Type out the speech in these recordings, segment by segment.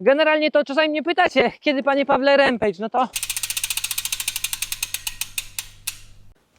Generalnie to czasami mnie pytacie, kiedy panie Pawle Rampage, no to...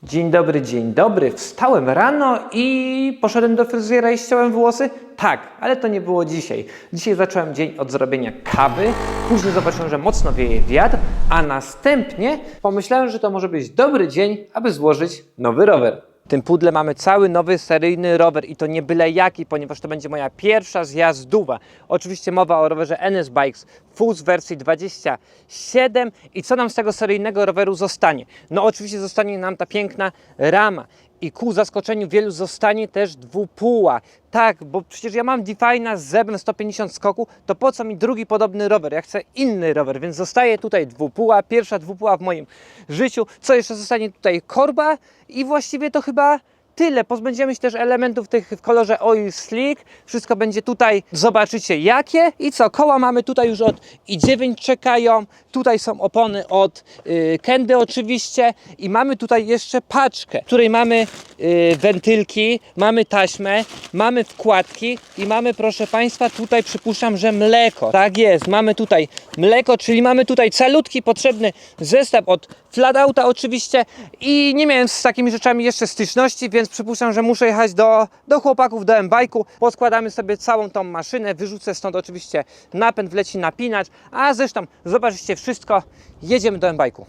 Dzień dobry, dzień dobry. Wstałem rano i poszedłem do fryzjera i ściąłem włosy? Tak, ale to nie było dzisiaj. Dzisiaj zacząłem dzień od zrobienia kawy, później zobaczyłem, że mocno wieje wiatr, a następnie pomyślałem, że to może być dobry dzień, aby złożyć nowy rower. Tym pudle mamy cały nowy seryjny rower i to nie byle jaki, ponieważ to będzie moja pierwsza zjazdowa. Oczywiście mowa o rowerze NS Bikes Fus wersji 27 i co nam z tego seryjnego roweru zostanie? No oczywiście zostanie nam ta piękna rama i ku zaskoczeniu wielu zostanie też dwupóła. Tak, bo przecież ja mam Defina z zebem 150 skoku, to po co mi drugi podobny rower? Ja chcę inny rower, więc zostaje tutaj dwupóła, pierwsza dwupóła w moim życiu. Co jeszcze zostanie tutaj? Korba i właściwie to chyba tyle. Pozbędziemy się też elementów tych w kolorze Oil Slick. Wszystko będzie tutaj, zobaczycie jakie. I co, koła mamy tutaj już od i9 czekają. Tutaj są opony od y, Kendy oczywiście. I mamy tutaj jeszcze paczkę, w której mamy y, wentylki, mamy taśmę, mamy wkładki i mamy proszę Państwa tutaj przypuszczam, że mleko. Tak jest, mamy tutaj mleko, czyli mamy tutaj calutki potrzebny zestaw od Flatouta oczywiście i nie miałem z takimi rzeczami jeszcze styczności, więc przypuszczam, że muszę jechać do, do chłopaków, do M-Bike'u. Poskładamy sobie całą tą maszynę, wyrzucę stąd oczywiście napęd, wleci napinacz, a zresztą zobaczycie wszystko, jedziemy do M-Bike'u.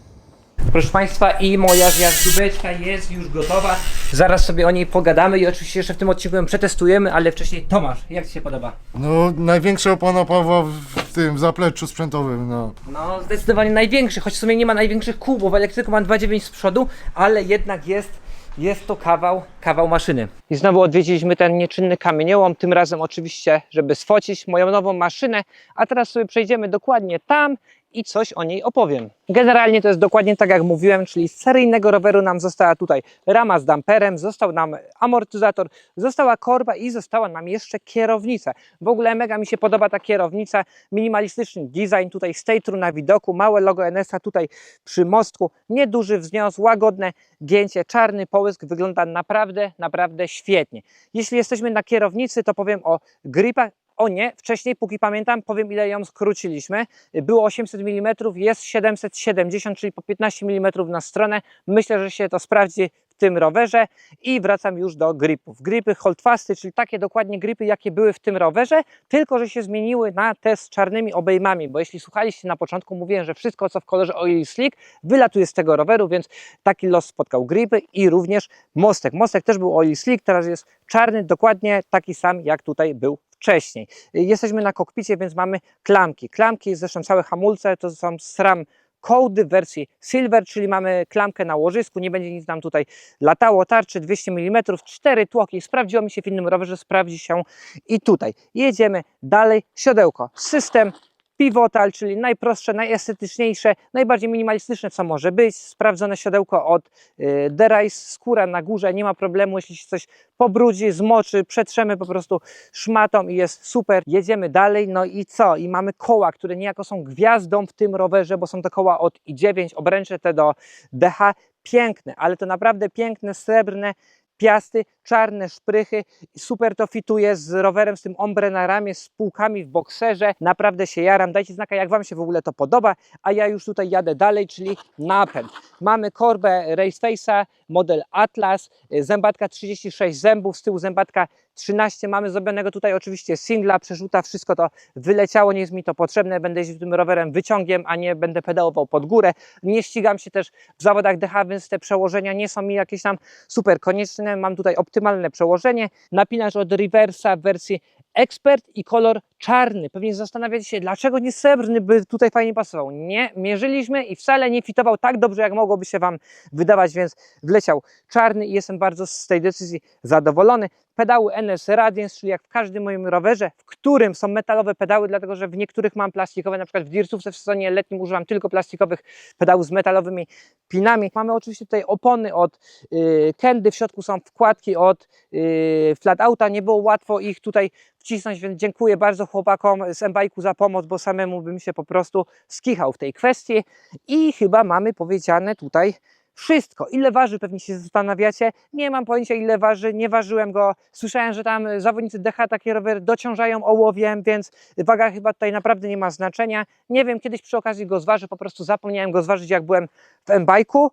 Proszę Państwa, i moja zjazdóweczka jest już gotowa. Zaraz sobie o niej pogadamy i oczywiście jeszcze w tym odcinku ją przetestujemy, ale wcześniej Tomasz, jak Ci się podoba? No, największa opona Pawła w, w tym zapleczu sprzętowym, no. No, zdecydowanie największy, choć w sumie nie ma największych kół, bo w elektryku mam 2,9 z przodu, ale jednak jest, jest to kawał, kawał maszyny. I znowu odwiedziliśmy ten nieczynny kamieniołom, tym razem oczywiście, żeby sfocić moją nową maszynę, a teraz sobie przejdziemy dokładnie tam i coś o niej opowiem. Generalnie to jest dokładnie tak jak mówiłem, czyli z seryjnego roweru nam została tutaj rama z damperem, został nam amortyzator, została korba i została nam jeszcze kierownica. W ogóle mega mi się podoba ta kierownica, minimalistyczny design, tutaj stateru na widoku, małe logo NS-a tutaj przy mostku, nieduży wznios, łagodne gięcie, czarny połysk, wygląda naprawdę, naprawdę świetnie. Jeśli jesteśmy na kierownicy, to powiem o gripach, o nie, wcześniej, póki pamiętam, powiem ile ją skróciliśmy. Było 800 mm, jest 770, czyli po 15 mm na stronę. Myślę, że się to sprawdzi w tym rowerze i wracam już do gripów. Gripy holdfasty, czyli takie dokładnie gripy, jakie były w tym rowerze, tylko że się zmieniły na te z czarnymi obejmami, bo jeśli słuchaliście na początku, mówiłem, że wszystko co w kolorze Oil Slick wylatuje z tego roweru, więc taki los spotkał gripy i również mostek. Mostek też był Oil Slick, teraz jest czarny, dokładnie taki sam jak tutaj był wcześniej. Jesteśmy na kokpicie, więc mamy klamki. Klamki, zresztą całe hamulce to są SRAM kołdy w wersji Silver, czyli mamy klamkę na łożysku, nie będzie nic nam tutaj latało, tarczy 200 mm, cztery tłoki, sprawdziło mi się w innym rowerze, sprawdzi się i tutaj. Jedziemy dalej, siodełko, system pivotal, czyli najprostsze, najestetyczniejsze, najbardziej minimalistyczne, co może być. Sprawdzone siodełko od y, Derice, skóra na górze, nie ma problemu, jeśli się coś pobrudzi, zmoczy, przetrzemy po prostu szmatą i jest super. Jedziemy dalej, no i co? I mamy koła, które niejako są gwiazdą w tym rowerze, bo są to koła od i9, obręcze te do DH, piękne, ale to naprawdę piękne, srebrne, piasty, czarne szprychy, super to fituje z rowerem, z tym ombre na ramię, z półkami w bokserze, naprawdę się jaram, dajcie znaka jak Wam się w ogóle to podoba, a ja już tutaj jadę dalej, czyli napęd. Mamy korbę Raceface'a, model Atlas, y, zębatka 36 zębów, z tyłu zębatka 13, mamy zrobionego tutaj oczywiście singla, przerzuta, wszystko to wyleciało, nie jest mi to potrzebne, będę jeździł tym rowerem wyciągiem, a nie będę pedałował pod górę, nie ścigam się też w zawodach DH, więc te przełożenia nie są mi jakieś tam super konieczne, mam tutaj optymalne przełożenie, napinacz od reversa w wersji Expert i kolor czarny. Pewnie zastanawiacie się, dlaczego nie srebrny by tutaj fajnie pasował. Nie, mierzyliśmy i wcale nie fitował tak dobrze, jak mogłoby się Wam wydawać, więc wleciał czarny i jestem bardzo z tej decyzji zadowolony. Pedały NS Radiance, czyli jak w każdym moim rowerze, w którym są metalowe pedały, dlatego że w niektórych mam plastikowe, na przykład w Dirtówce w sezonie letnim używam tylko plastikowych pedałów z metalowymi pinami. Mamy oczywiście tutaj opony od yy, Kendy, w środku są wkładki od yy, Flatouta, nie było łatwo ich tutaj wcisnąć, więc dziękuję bardzo chłopakom z M-Bike'u za pomoc, bo samemu bym się po prostu skichał w tej kwestii i chyba mamy powiedziane tutaj Wszystko. Ile waży, pewnie się zastanawiacie. Nie mam pojęcia, ile waży. Nie ważyłem go. Słyszałem, że tam zawodnicy DH takie rowery dociążają ołowiem, więc waga chyba tutaj naprawdę nie ma znaczenia. Nie wiem, kiedyś przy okazji go zważę. Po prostu zapomniałem go zważyć, jak byłem w M-Bike'u.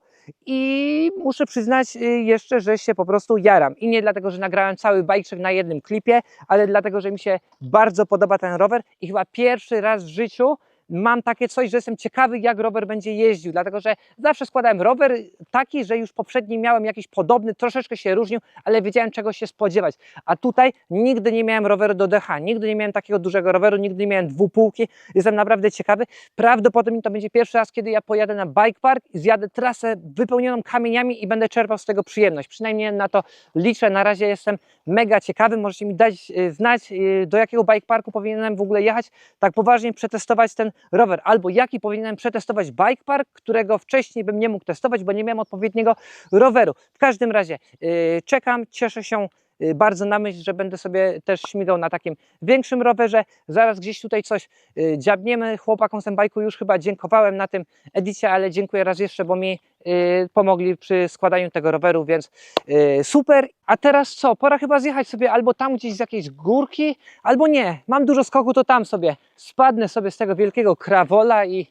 I muszę przyznać y, jeszcze, że się po prostu jaram. I nie dlatego, że nagrałem cały bajczek na jednym klipie, ale dlatego, że mi się bardzo podoba ten rower i chyba pierwszy raz w życiu mam takie coś, że jestem ciekawy, jak rower będzie jeździł, dlatego że zawsze składałem rower taki, że już poprzedni miałem jakiś podobny, troszeczkę się różnił, ale wiedziałem czego się spodziewać. A tutaj nigdy nie miałem roweru do DH, nigdy nie miałem takiego dużego roweru, nigdy nie miałem dwupółki. Jestem naprawdę ciekawy. Prawdopodobnie to będzie pierwszy raz, kiedy ja pojadę na bike park zjadę trasę wypełnioną kamieniami i będę czerpał z tego przyjemność. Przynajmniej na to liczę. Na razie jestem mega ciekawy. Możecie mi dać y, znać, y, do jakiego bike parku powinienem w ogóle jechać, tak poważnie przetestować ten rower, albo jaki powinienem przetestować bike park, którego wcześniej bym nie mógł testować, bo nie miałem odpowiedniego roweru. W każdym razie y, czekam, cieszę się bardzo na myśl, że będę sobie też śmigał na takim większym rowerze. Zaraz gdzieś tutaj coś y, dziabniemy. Chłopakom z bajku już chyba dziękowałem na tym edicie, ale dziękuję raz jeszcze, bo mi y, pomogli przy składaniu tego roweru, więc y, super. A teraz co? Pora chyba zjechać sobie albo tam gdzieś z jakiejś górki, albo nie. Mam dużo skoku, to tam sobie spadnę sobie z tego wielkiego krawola i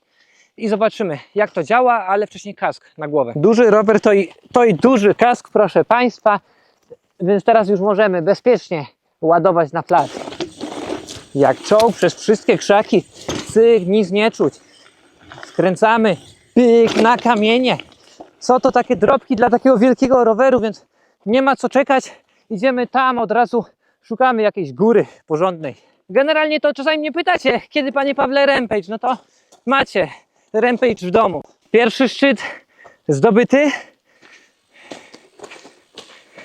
i zobaczymy, jak to działa, ale wcześniej kask na głowę. Duży rower to i, to i duży kask, proszę Państwa, więc teraz już możemy bezpiecznie ładować na plac. Jak czołg przez wszystkie krzaki, cyk, nic nie czuć. Skręcamy, pyk, na kamienie. Co to takie drobki dla takiego wielkiego roweru, więc nie ma co czekać. Idziemy tam, od razu szukamy jakiejś góry porządnej. Generalnie to czasami mnie pytacie, kiedy panie Pawle Rampage, no to macie Rampage w domu. Pierwszy szczyt zdobyty.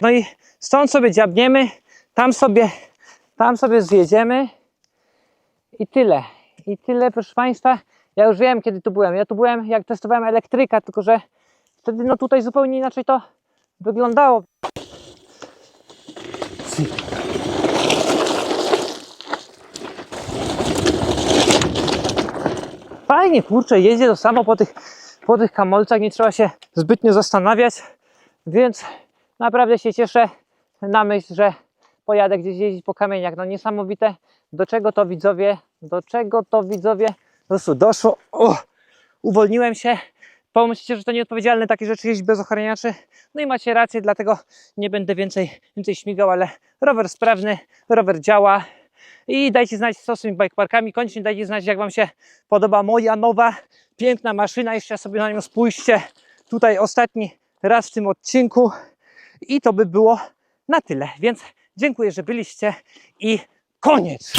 No i stąd sobie dziabniemy, tam sobie, tam sobie zjedziemy i tyle. I tyle, proszę Państwa. Ja już wiem, kiedy tu byłem. Ja tu byłem, jak testowałem elektryka, tylko że wtedy no tutaj zupełnie inaczej to wyglądało. Fajnie, kurczę, jedzie to samo po tych, po tych kamolcach, nie trzeba się zbytnio zastanawiać, więc naprawdę się cieszę na myśl, że pojadę gdzieś jeździć po kamieniach. No niesamowite, do czego to widzowie, do czego to widzowie prostu doszło. O, uwolniłem się. Pomyślicie, że to nieodpowiedzialne takie rzeczy jeździć bez ochraniaczy. No i macie rację, dlatego nie będę więcej, więcej śmigał, ale rower sprawny, rower działa. I dajcie znać, co z tymi bike parkami. Koniecznie dajcie znać, jak Wam się podoba moja nowa, piękna maszyna. Jeszcze sobie na nią spójrzcie. Tutaj ostatni raz w tym odcinku. I to by było na tyle. Więc dziękuję, że byliście i koniec.